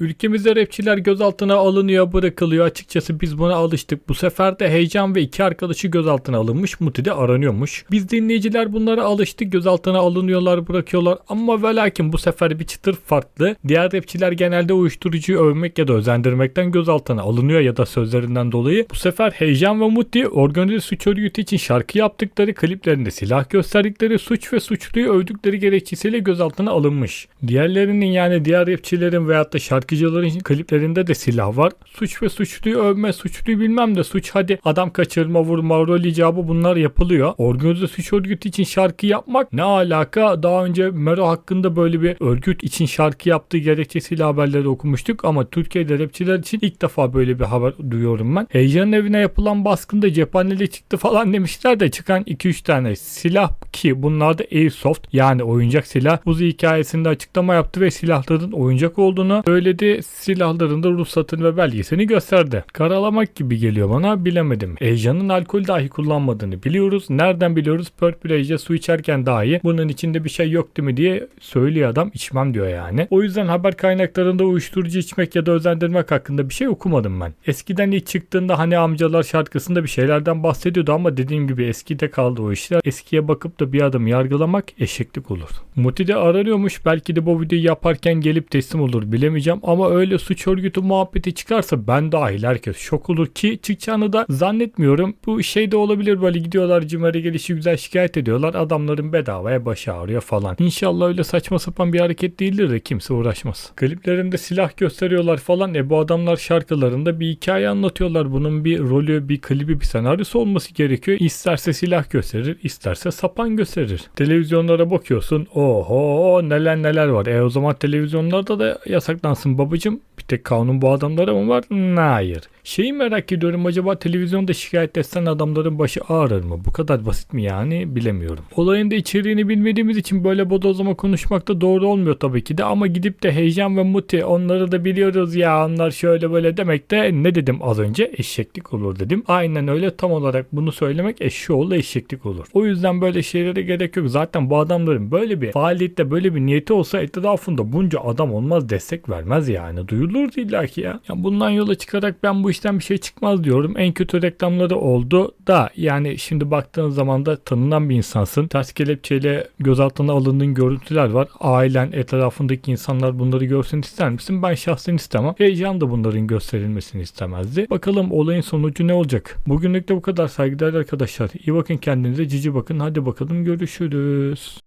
Ülkemizde rapçiler gözaltına alınıyor, bırakılıyor. Açıkçası biz buna alıştık. Bu sefer de Heyecan ve iki arkadaşı gözaltına alınmış. Muti de aranıyormuş. Biz dinleyiciler bunlara alıştık. Gözaltına alınıyorlar, bırakıyorlar. Ama ve lakin bu sefer bir çıtır farklı. Diğer rapçiler genelde uyuşturucuyu övmek ya da özendirmekten gözaltına alınıyor ya da sözlerinden dolayı. Bu sefer Heyecan ve Muti organize suç örgütü için şarkı yaptıkları kliplerinde silah gösterdikleri suç ve suçluyu övdükleri gerekçesiyle gözaltına alınmış. Diğerlerinin yani diğer rapçilerin veyahut da şarkıcıların kliplerinde de silah var. Suç ve suçluyu övme, suçluyu bilmem de suç hadi adam kaçırma, vurma, rol icabı bunlar yapılıyor. Organize suç örgütü için şarkı yapmak ne alaka? Daha önce Mero hakkında böyle bir örgüt için şarkı yaptığı gerekçesiyle haberleri okumuştuk ama Türkiye'de rapçiler için ilk defa böyle bir haber duyuyorum ben. Heyecan'ın evine yapılan baskında cephaneli çıktı falan demişler de çıkan 2-3 tane silah ki bunlar da Airsoft yani oyuncak silah. Uzi hikayesinde açıklama yaptı ve silahların oyuncak olduğunu söyledi. Silahların da ruhsatını ve belgesini gösterdi. Karalamak gibi geliyor bana bilemedim. Heyecan'ın alkol dahi kullanmadığını biliyoruz. Nereden biliyoruz? Purple Haze'de su içerken dahi bunun içinde bir şey yok değil mi diye söylüyor adam. içmem diyor yani. O yüzden haber kaynaklarında uyuşturucu içmek ya da özendirmek hakkında bir şey okumadım ben. Eskiden ilk çıktığında hani amcalar şarkısında bir şeylerden bahsediyordu ama dediğim gibi eskide kaldı o işler. Eskiye bakıp da bir adım yargılamak eşeklik olur. Muti de aranıyormuş. Belki de bu videoyu yaparken gelip teslim olur bilemeyeceğim ama öyle suç örgütü muhabbeti çıkarsa ben dahil herkes şok olur ki çıkacağını da zannetmiyorum. Bu şey de olabilir böyle gidiyorlar cimere gelişi güzel şikayet ediyorlar. Adamların bedavaya başı ağrıyor falan. İnşallah öyle saçma sapan bir hareket değildir de kimse uğraşmaz. Kliplerinde silah gösteriyorlar falan. E bu adamlar şarkılarında bir hikaye anlatıyorlar. Bunun bir rolü, bir klibi, bir senaryosu olması gerekiyor. İsterse silah gösterir, isterse sapan gösterir. Televizyonlara bakıyorsun. Oho neler neler var. E o zaman televizyonlarda da yasaklansın babacım. Bir tek kanun bu adamlara mı var? Hayır. Şeyi merak ediyorum acaba televizyonda şikayet etsen adamların başı ağrır mı? Bu kadar basit mi yani bilemiyorum. Olayın da içeriğini bilmediğimiz için böyle bodozlama konuşmak da doğru olmuyor tabii ki de ama gidip de heyecan ve muti onları da biliyoruz ya onlar şöyle böyle demek de ne dedim az önce eşeklik olur dedim. Aynen öyle tam olarak bunu söylemek eşşoğlu eşeklik olur. O yüzden böyle şeylere gerek yok. Zaten bu adamların böyle bir faaliyette böyle bir niyeti olsa etrafında bunca adam olmaz destek vermez yani. Duyulurdu illaki ya. ya. Bundan yola çıkarak ben bu işten bir şey çıkmaz diyorum. En kötü reklamları oldu da yani şimdi baktığın zaman da tanınan bir insansın. Ters kelepçeyle gözaltına alındığın görüntüler var. Ailen, etrafındaki insanlar bunları görsün ister misin? Ben şahsen istemem. Heyecan da bunların gösterilmesini istemezdi. Bakalım olayın sonucu ne olacak? Bugünlük de bu kadar saygıdeğer arkadaşlar. İyi bakın kendinize cici bakın. Hadi bakalım görüşürüz.